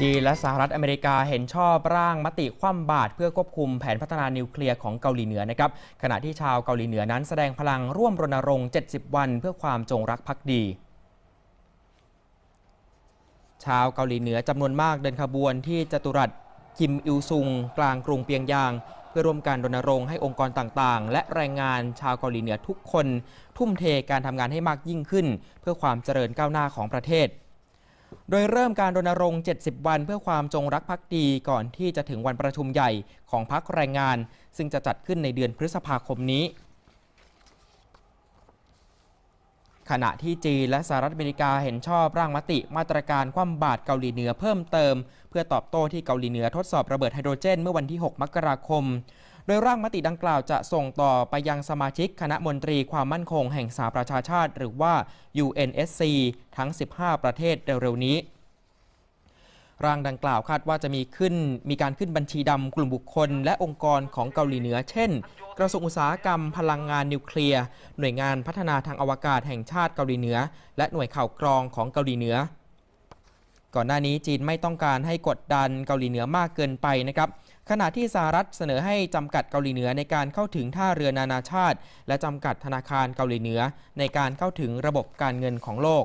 จีนและสหรัฐอเมริกาเห็นชอบร่างมติคว่ำบาตรเพื่อควบคุมแผนพัฒนานิวเคลียร์ของเกาหลีเหนือนะครับขณะที่ชาวเกาหลีเหนือนั้นแสดงพลังร่วมรณรงค์ 70 วัน เพื่อความจงรักภักดี ชาวเกาหลีเหนือจำนวนมากเดินขบวนที่จตุรัสคิมอิลซุง กลางกรุงเปียงยาง เพื่อร่วมการรณรงค์ให้องค์กรต่างๆ และแรงงานชาวเกาหลีเหนือทุกคน ทุ่มเทการทำงานให้มากยิ่งขึ้น เพื่อความเจริญก้าวหน้าของประเทศ โดยเริ่มการรณรงค์ 70 วันเพื่อความจงรักภักดีก่อนที่จะถึงวันประชุมใหญ่ของพักแรงงาน ซึ่งจะจัดขึ้นในเดือนพฤษภาคมนี้ ขณะที่จีนและสหรัฐอเมริกาเห็นชอบร่างมติมาตรการคว่ำบาตรเกาหลีเหนือเพิ่มเติม เพื่อตอบโต้ที่เกาหลีเหนือทดสอบระเบิดไฮโดรเจน เมื่อวันที่ 6 มกราคม โดยร่างมติดังกล่าวจะส่งต่อไปยังสมาชิกคณะมนตรีความมั่นคงแห่งสหประชาชาติ หรือว่า UNSC ทั้ง 15 ประเทศเร็วๆนี้ร่างดังกล่าวคาดว่าจะมีขึ้นมีการขึ้นบัญชีดำกลุ่มบุคคล และองค์กรของเกาหลีเหนือ เช่น กระทรวงอุตสาหกรรม พลังงานนิวเคลียร์ หน่วยงานพัฒนาทางอวกาศแห่งชาติเกาหลีเหนือ และหน่วยข่าวกรองของเกาหลีเหนือ ก่อนหน้านี้จีนไม่ต้องการให้กดดันเกาหลีเหนือมากเกินไปนะครับ ขณะที่สหรัฐเสนอให้จำกัดเกาหลีเหนือในการเข้าถึงท่าเรือนานาชาติ และจำกัดธนาคารเกาหลีเหนือในการเข้าถึงระบบการเงินของโลก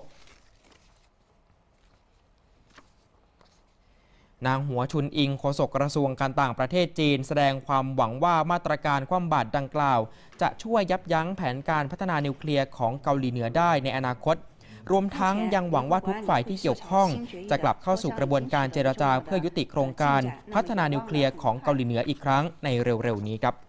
นางหัวชุนอิงโฆษกกระทรวงการต่างประเทศจีน แสดงความหวังว่ามาตรการคว่ำบาตรดังกล่าว จะช่วยยับยั้งแผนการพัฒนานิวเคลียร์ของเกาหลีเหนือได้ในอนาคต รวมทั้งยังหวังว่าทุกฝ่ายที่เกี่ยวข้อง จะกลับเข้าสู่กระบวนการเจรจาเพื่อยุติโครงการ พัฒนานิวเคลียร์ของเกาหลีเหนืออีกครั้งในเร็วๆนี้ครับ